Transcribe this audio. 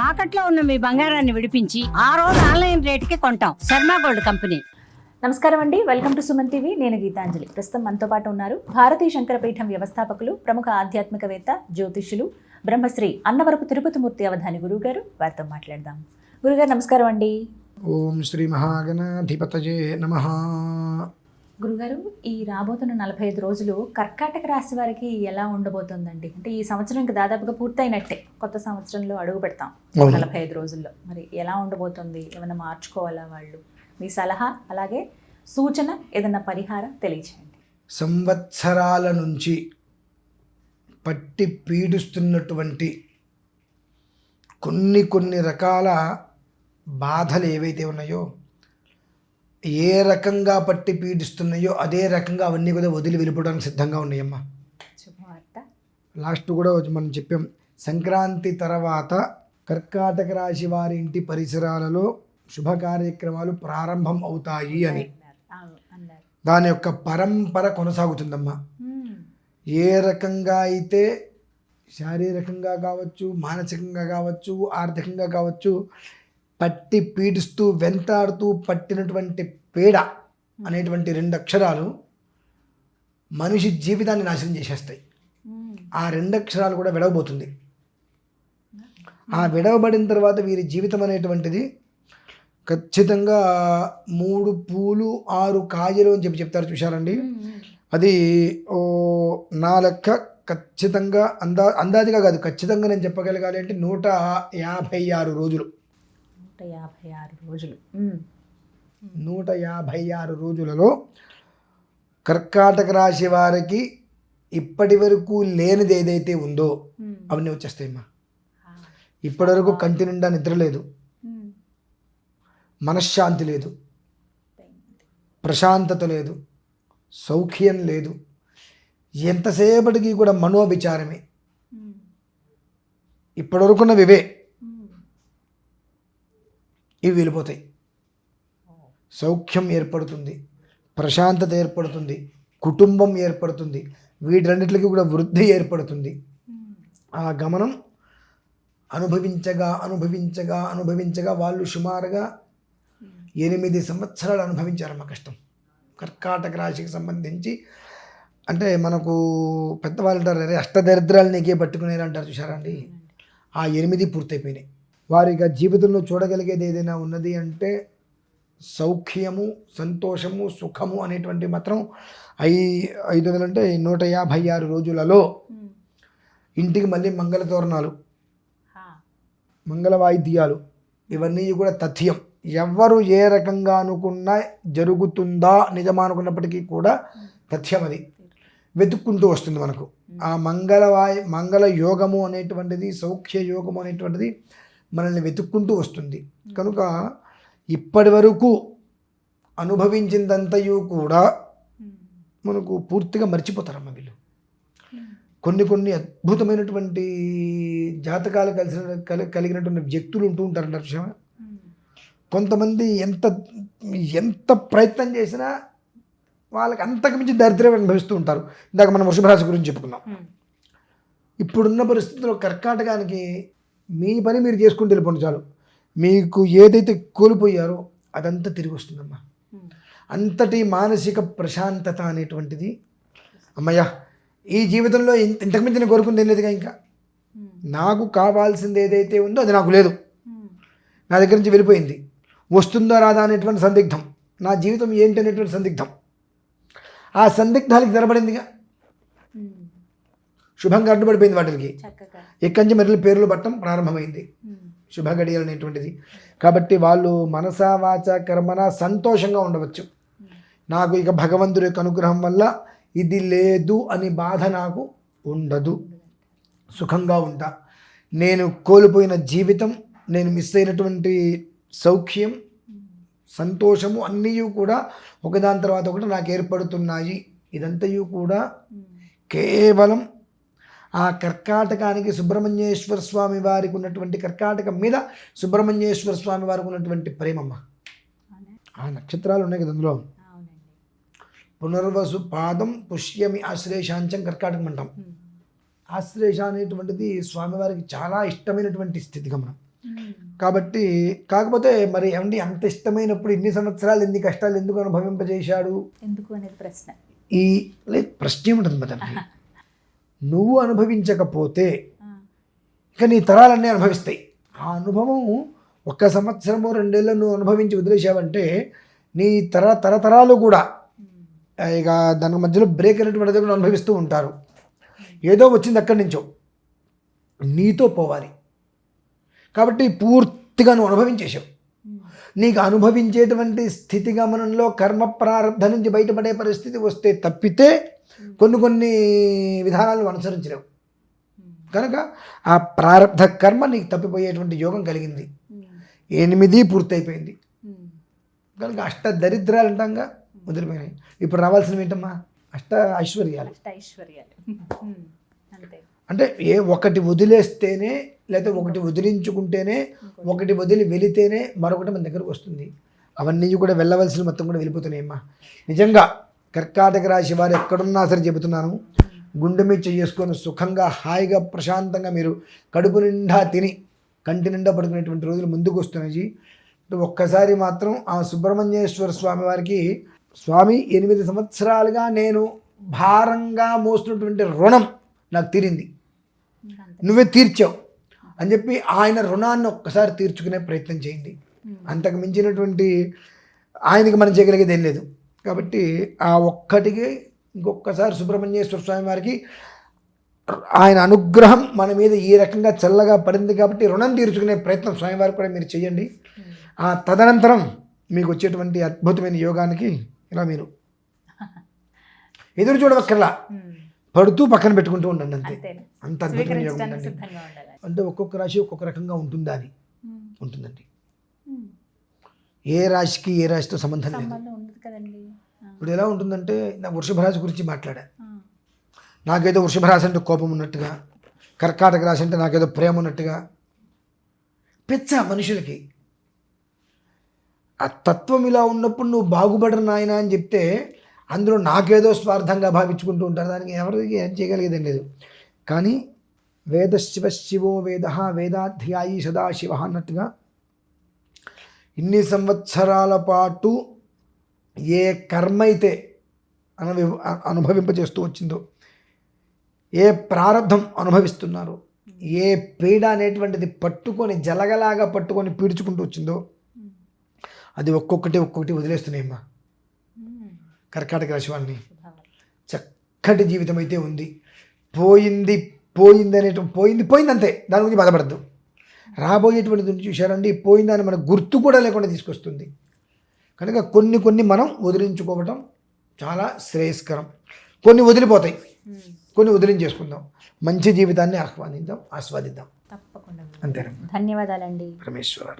తాకట్లో ఉన్న మీ బంగారాన్ని విడిపించి ఆ రోజు ఆన్లైన్ రేటుకి కొంటాం. Sharma gold company. నమస్కారం అండి. Welcome to Suman TV. నేను గీతాంజలి. ప్రస్తుతం మనతో పాటు ఉన్నారు భారతీయ శంకరపీఠం వ్యవస్థాపకులు ప్రముఖ ఆధ్యాత్మికవేత్త జ్యోతిష్యులు బ్రహ్మశ్రీ అన్నవరపు తిరుపతిమూర్తి అవధాని గురువు గారు వారితో మాట్లాడదాం. గురుగారు నమస్కారం అండి. ఓం శ్రీ మహాగణాధిపతయే నమ. గురుగారు ఈ రాబోతున్న నలభై ఐదు రోజులు కర్కాటక రాశి వారికి ఎలా ఉండబోతుందండి? అంటే ఈ సంవత్సరానికి దాదాపుగా పూర్తయినట్టే. కొత్త సంవత్సరంలో అడుగు పెడతాం. నలభై ఐదు రోజుల్లో. మరి ఎలా ఉండబోతుంది? ఏమైనా మార్చుకోవాలా వాళ్ళు? మీ సలహా అలాగే సూచన ఏదైనా పరిహారం తెలియచేయండి. సంవత్సరాల నుంచి పట్టి పీడిస్తున్నటువంటి కొన్ని కొన్ని రకాల బాధలు ఏవైతే ఉన్నాయో ఏ రకంగా పట్టి పీడిస్తున్నాయో అదే రకంగా అవన్నీ కూడా వదిలి వెళ్ళిపోవడానికి సిద్ధంగా ఉన్నాయమ్మా. లాస్ట్ కూడా మనం చెప్పాం సంక్రాంతి తర్వాత కర్కాటక రాశి వారి ఇంటి పరిసరాలలో శుభ కార్యక్రమాలు ప్రారంభం అవుతాయి అని. దాని యొక్క పరంపర కొనసాగుతుందమ్మా. మ్మ్. ఏ రకంగా అయితే శారీరకంగా కావచ్చు మానసికంగా కావచ్చు ఆర్థికంగా కావచ్చు పట్టి పీడిస్తూ వెంటాడుతూ పట్టినటువంటి పేడ అనేటువంటి రెండు అక్షరాలు మనిషి జీవితాన్ని నాశనం చేసేస్తాయి. ఆ రెండు అక్షరాలు కూడా విడవబోతుంది. ఆ విడవబడిన తర్వాత వీరి జీవితం అనేటువంటిది ఖచ్చితంగా మూడు పూలు ఆరు కాయలు అని చెప్పి చెప్తారు చూశారండి. అది ఓ నా లెక్క ఖచ్చితంగా అందా అందాదిగా కాదు ఖచ్చితంగా నేను చెప్పగలగాలి అంటే నూట యాభై ఆరు రోజులు. నూట యాభై ఆరు రోజులు. నూట యాభై ఆరు రోజులలో కర్కాటక రాశి వారికి ఇప్పటి వరకు లేనిది ఏదైతే ఉందో. అవన్నీ వచ్చేస్తాయమ్మా. ఇప్పటి వరకు కంటి నిండా నిద్ర లేదు. మనశ్శాంతి లేదు ప్రశాంతత లేదు సౌఖ్యం లేదు ఎంతసేపటికి కూడా మనోవిచారమే మ్మ్. ఇవి వెళ్ళిపోతాయి. సౌఖ్యం ఏర్పడుతుంది ప్రశాంతత ఏర్పడుతుంది కుటుంబం ఏర్పడుతుంది వీటన్నిటికీ కూడా వృద్ధి ఏర్పడుతుంది. ఆ గమనం అనుభవించగా అనుభవించగా అనుభవించగా వాళ్ళు సుమారుగా ఎనిమిది సంవత్సరాలు అనుభవించారమ్మ కష్టం. కర్కాటక రాశికి సంబంధించి అంటే మనకు పెద్దవాళ్ళు అంటారు "అరే, అష్టదరిద్రాలు నీకే పట్టుకునేది అంటారు చూసారా అండి? ఆ ఎనిమిది పూర్తయిపోయినాయి. వారిగా జీవితంలో చూడగలిగేది ఏదైనా ఉన్నది అంటే సౌఖ్యము సంతోషము సుఖము అనేటువంటి మాత్రం ఐ ఐదు వందలు అంటే నూట యాభై ఆరు రోజులలో. ఇంటికి మళ్ళీ మంగళ తోరణాలు. మంగళ వాయిద్యాలు ఇవన్నీ కూడా తథ్యం ఎవ్వరు ఏ రకంగా అనుకున్నా జరుగుతుందా నిజమా అనుకున్నప్పటికీ కూడా తథ్యం అది వెతుక్కుంటూ వస్తుంది మనకు ఆ మంగళ వాయి మంగళ యోగము అనేటువంటిది సౌఖ్య యోగము అనేటువంటిది మనల్ని వెతుక్కుంటూ వస్తుంది. కనుక ఇప్పటి వరకు అనుభవించిందంతయు కూడా. మనకు పూర్తిగా మర్చిపోతారమ్మ వీళ్ళు. కొన్ని కొన్ని అద్భుతమైనటువంటి జాతకాలు కలిసిన కలి కలిగినటువంటి వ్యక్తులు ఉంటూ ఉంటారంటారు విషయం. కొంతమంది ఎంత ఎంత ప్రయత్నం చేసినా వాళ్ళకి అంతకు మించి దరిద్రం అనుభవిస్తూ ఉంటారు. ఇందాక మనం వృషభరాశి గురించి చెప్పుకున్నాం. ఇప్పుడున్న పరిస్థితుల్లో కర్కాటకానికి మీ పని మీరు చేసుకుంటూ వెళ్ళిపోండి చాలు మీకు ఏదైతే కోల్పోయారో అదంతా తిరిగి వస్తుందమ్మా మ్మ్. అంతటి మానసిక ప్రశాంతత అనేటువంటిది అమ్మయ్య ఈ జీవితంలో ఇన్- ఇంతకుమించి నేను కోరుకుంది లేదుగా ఇంకా మ్మ్. నాకు కావాల్సింది ఏదైతే ఉందో అది నాకు లేదు మ్మ్. నా దగ్గర నుంచి వెళ్ళిపోయింది వస్తుందా రాదా అనేటువంటి సందిగ్ధం నా జీవితం ఏంటి అనేటువంటి సందిగ్ధం ఆ సందిగ్ధాలకి తెరబడిందిగా. శుభంగా అడ్డుపడిపోయింది వాటికి. ఎక్కడి నుంచి మెరులు పేర్లు పట్టడం ప్రారంభమైంది. శుభ గడియలు అనేటువంటిది. కాబట్టి వాళ్ళు మనసా వాచ కర్మన సంతోషంగా ఉండవచ్చు. నాకు ఇక భగవంతుడి యొక్క అనుగ్రహం వల్ల ఇది లేదు అని బాధ నాకు ఉండదు. సుఖంగా ఉంటా. నేను కోల్పోయిన జీవితం నేను మిస్ అయినటువంటి సౌఖ్యం సంతోషము అన్నీ కూడా ఒకదాని తర్వాత ఒకటి నాకు ఏర్పడుతున్నాయి. ఇదంతయు కూడా. కేవలం ఆ కర్కాటకానికి సుబ్రహ్మణ్యేశ్వర స్వామి వారికి ఉన్నటువంటి కర్కాటకం మీద సుబ్రహ్మణ్యేశ్వర స్వామి వారికి ఉన్నటువంటి ప్రేమమ్మ? ఆ నక్షత్రాలు ఉన్నాయి కదా అందులో. పునర్వసు పాదం పుష్యమి ఆశ్లేషాంచం కర్కాటకం అంటాం. మ్మ్. ఆశ్లేష అనేటువంటిది స్వామివారికి చాలా ఇష్టమైనటువంటి స్థితిగమనం కాబట్టి కాకపోతే మరి ఏమండి అంత ఇష్టమైనప్పుడు ఇన్ని సంవత్సరాలు ఎన్ని కష్టాలు ఎందుకు అనుభవింపజేశాడు? ఎందుకు అనేది ప్రశ్న. ఈ లైక్ ప్రశ్న ఏముంటుంది మదర్కి నువ్వు అనుభవించకపోతే ఇక నీ తరాలన్నీ అనుభవిస్తాయి. ఆ అనుభవం ఒక్క సంవత్సరము రెండేళ్ళు నువ్వు అనుభవించి వదిలేసావంటే నీ తర తరతరాలు కూడా ఇక దాని మధ్యలో బ్రేక్ అనేటువంటిది కూడా అనుభవిస్తూ ఉంటారు. ఏదో వచ్చింది అక్కడి నుంచో. నీతో పోవాలి. కాబట్టి పూర్తిగా నువ్వు అనుభవించేసావు నీకు అనుభవించేటువంటి స్థితి గమనంలో కర్మ ప్రారంభ నుంచి బయటపడే పరిస్థితి వస్తే తప్పితే కొన్ని కొన్ని విధానాలు అనుసరించలేవు. కనుక ఆ ప్రారంధ కర్మ నీకు తప్పిపోయేటువంటి యోగం కలిగింది. ఎనిమిది పూర్తయిపోయింది. కనుక అష్ట దరిద్రాలు అంటాంగా వదిలిపోయినాయి ఇప్పుడు రావాల్సినవి ఏంటమ్మా? అష్ట ఐశ్వర్యాలు. అంటే ఏ ఒకటి వదిలేస్తేనే లేకపోతే ఒకటి వదిలించుకుంటేనే ఒకటి వదిలి వెళితేనే మరొకటి మన దగ్గరకు వస్తుంది. అవన్నీ కూడా వెళ్ళవలసిన మొత్తం కూడా వెళ్ళిపోతున్నాయమ్మా నిజంగా కర్కాటక రాశి వారు ఎక్కడున్నా సరే చెబుతున్నాను గుండె మీద చేసుకొని సుఖంగా హాయిగా ప్రశాంతంగా మీరు కడుపు నిండా తిని కంటి నిండా పడుకునేటువంటి రోజులు ముందుకు వస్తున్నాయి ఒక్కసారి మాత్రం ఆ సుబ్రహ్మణ్యేశ్వర స్వామి వారికి స్వామి ఎనిమిది సంవత్సరాలుగా నేను భారంగా మోస్తున్నటువంటి రుణం నాకు తీరింది. నువ్వే తీర్చావు. అని చెప్పి ఆయన రుణాన్ని ఒక్కసారి తీర్చుకునే ప్రయత్నం చేయండి. అంతకు మించినటువంటి ఆయనకి మనం చేయగలిగేది ఏం లేదు. కాబట్టి ఆ ఒక్కటికి ఇంకొకసారి సుబ్రహ్మణ్యేశ్వర స్వామి వారికి ఆయన అనుగ్రహం మన మీద ఈ రకంగా చల్లగా పడింది కాబట్టి రుణం తీర్చుకునే ప్రయత్నం స్వామివారికి కూడా మీరు చేయండి. ఆ తదనంతరం మీకు వచ్చేటువంటి అద్భుతమైన యోగానికి ఇలా మీరు ఎదురు చూడవక్కర్లా. పడుతూ పక్కన పెట్టుకుంటూ ఉండండి అంతే. అంతే అద్భుతమైన యోగం ఉందండి అంటే ఒక్కొక్క రాశి ఒక్కొక్క రకంగా ఉంటుందా అని. ఉంటుందండి. ఏ రాశికి ఏ రాశితో సంబంధం లేదు. ఇప్పుడు ఎలా ఉంటుందంటే నా వృషభ రాశి గురించి మాట్లాడా. నాకేదో వృషభ రాశి అంటే కోపం ఉన్నట్టుగా కర్కాటక రాశి అంటే నాకేదో ప్రేమ ఉన్నట్టుగా. పెచ్చ మనుషులకి. ఆ తత్వం ఇలా ఉన్నప్పుడు నువ్వు బాగుపడరు నాయన అని చెప్తే అందులో నాకేదో స్వార్థంగా భావించుకుంటూ ఉంటారు. దానికి ఎవరికి ఏం చేయగలిగేదేం లేదు. కానీ వేద శివ శివో వేద వేదాధ్యాయి సదాశివ అన్నట్టుగా ఇన్ని సంవత్సరాల పాటు ఏ కర్మ అయితే అనుభవి అనుభవింపజేస్తూ వచ్చిందో ఏ ప్రారంధం అనుభవిస్తున్నారు ఏ పీడ అనేటువంటిది పట్టుకొని జలగలాగా పట్టుకొని పీడ్చుకుంటూ వచ్చిందో అది ఒక్కొక్కటి ఒక్కొక్కటి వదిలేస్తున్నాయమ్మా. కర్కాటక రాశి వాళ్ళని. చక్కటి జీవితం అయితే ఉంది. పోయింది పోయింది అనేటు పోయింది పోయింది అంతే దాని గురించి బాధపడద్దు. రాబోయేటువంటి గురించి చూశారండి పోయిందని మనకు గుర్తు కూడా లేకుండా తీసుకొస్తుంది. కనుక కొన్ని కొన్ని మనం వదిలించుకోవటం చాలా శ్రేయస్కరం. కొన్ని వదిలిపోతాయి. కొన్ని వదిలించేసుకుందాం. మంచి జీవితాన్ని ఆహ్వానిద్దాం ఆస్వాదిద్దాం. తప్పకుండా అంతేనమ్మా ధన్యవాదాలండి. పరమేశ్వర